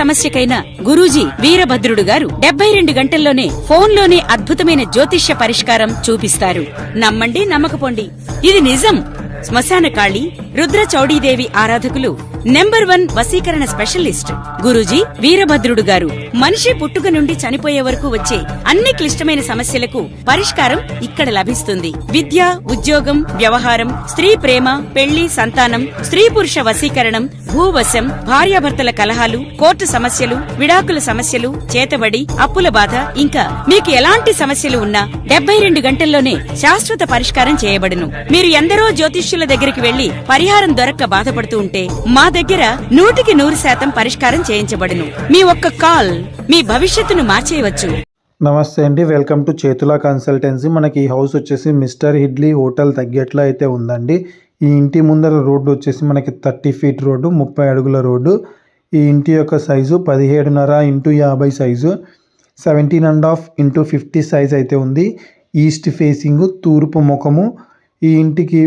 సమస్యకైనా గురూజీ వీరభద్రుడు గారు డెబ్బై రెండు గంటల్లోనే ఫోన్లోనే అద్భుతమైన జ్యోతిష్య పరిష్కారం చూపిస్తారు. నమ్మండి నమ్మకపోండి. ఇది నిజం. శ్మశాన కాళి రుద్ర చౌడీదేవి ఆరాధకులు నెంబర్ వన్ వసీకరణ స్పెషలిస్ట్. గురూజీ వీరభద్రుడు గారు. మనిషి పుట్టుక నుండి చనిపోయే వరకు వచ్చే అన్ని క్లిష్టమైన సమస్యలకు పరిష్కారం ఇక్కడ లభిస్తుంది. విద్య ఉద్యోగం వ్యవహారం స్త్రీ ప్రేమ పెళ్ళి సంతానం స్త్రీ పురుష వసీకరణం భూవశం భార్యాభర్తల కలహాలు కోర్టు సమస్యలు విడాకుల సమస్యలు చేతబడి అప్పుల బాధ ఇంకా మీకు ఎలాంటి సమస్యలు ఉన్నా డెబ్బై రెండు గంటల్లోనే శాశ్వత పరిష్కారం చేయబడును. మీరు ఎందరో జ్యోతిష్యుల దగ్గరికి వెళ్ళి పరిహారం దొరక్క బాధపడుతూ ఉంటే మా దగ్గర నూటికి నూరు శాతం పరిష్కారం చేయించబడును. మీ ఒక్క కాల్ మీ భవిష్యత్తును మార్చేయవచ్చు. నమస్తే అండి వెల్కమ్ టు చేతుల కన్సల్టెన్సీ. మనకి ఈ హౌస్ వచ్చేసి మిస్టర్ హిడ్లీ హోటల్ తగ్గట్లో అయితే ఉందండి. ఈ ఇంటి ముందర రోడ్డు వచ్చేసి మనకి థర్టీ ఫీట్ రోడ్డు ముప్పై అడుగుల రోడ్డు. ఈ ఇంటి యొక్క సైజు పదిహేడున్నర ఇంటూ యాభై size. Seventeen and half into fifty size అయితే ఉంది. ఈస్ట్ ఫేసింగ్ తూర్పు ముఖము. ఈ ఇంటికి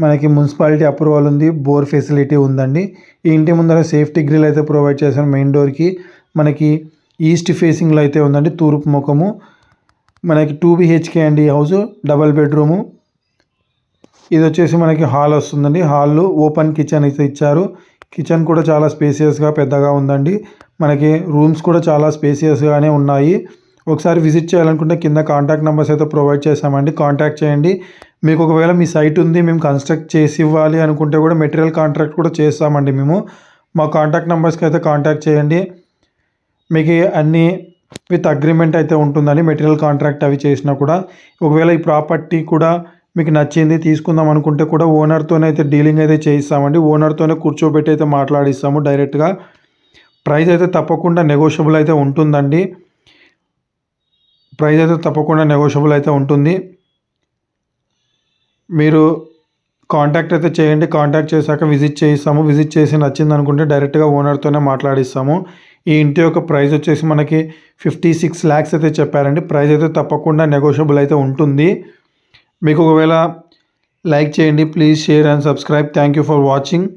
మనకి మున్సిపాలిటీ అప్రూవల్ ఉంది బోర్ ఫెసిలిటీ ఉందండి. ఈ ఇంటి ముందర సేఫ్టీ గ్రిల్ అయితే ప్రొవైడ్ చేశాను మెయిన్ డోర్కి మనకి ఈస్ట్ ఫేసింగ్లో అయితే ఉందండి తూర్పు ముఖము. మనకి టూ బిహెచ్కే అండి హౌస్ డబల్ బెడ్రూము. ఇది వచ్చేసి మనకి హాల్ వస్తుందండి. హాల్ ఓపెన్ కిచెన్ అయితే ఇచ్చారు. కిచెన్ కూడా చాలా స్పేసియస్గా పెద్దగా ఉందండి. మనకి రూమ్స్ కూడా చాలా స్పేసియస్గానే ఉన్నాయి. ఒకసారి విజిట్ చేయాలనుకుంటే కింద కాంటాక్ట్ నెంబర్స్ అయితే ప్రొవైడ్ చేశామండి. కాంటాక్ట్ చేయండి. మీకు ఒకవేళ మీ సైట్ ఉంది మేము కన్స్ట్రక్ట్ చేసి ఇవ్వాలి అనుకుంటే కూడా మెటీరియల్ కాంట్రాక్ట్ కూడా చేస్తామండి మేము. మా కాంటాక్ట్ నెంబర్స్కి అయితే కాంటాక్ట్ చేయండి. మీకు అన్ని విత్ అగ్రిమెంట్ అయితే ఉంటుందని మెటీరియల్ కాంట్రాక్ట్ అవి చేసినా కూడా. ఒకవేళ ఈ ప్రాపర్టీ కూడా మీకు నచ్చింది తీసుకుందాం అనుకుంటే కూడా ఓనర్తోనే అయితే డీలింగ్ అయితే చేయిస్తామండి. ఓనర్తోనే కూర్చోబెట్టి అయితే మాట్లాడిస్తాము డైరెక్ట్గా ప్రైస్ అయితే తప్పకుండా నెగోషియబుల్ అయితే ఉంటుందండి. ప్రైస్ అయితే తప్పకుండా నెగోషియబుల్ అయితే ఉంటుంది. మీరు కాంటాక్ట్ అయితే చేయండి. కాంటాక్ట్ చేశాక విజిట్ చేయిస్తాము. విజిట్ చేసి నచ్చింది అనుకుంటే డైరెక్ట్గా ఓనర్తోనే మాట్లాడిస్తాము. ఈ ఇంటి యొక్క ప్రైస్ వచ్చేసి మనకి ఫిఫ్టీ సిక్స్ ల్యాక్స్ అయితే చెప్పారండి. ప్రైస్ అయితే తప్పకుండా నెగోషియబుల్ అయితే ఉంటుంది. మీకు ఒకవేళ లైక్ చేయండి. Please share and subscribe thank you for watching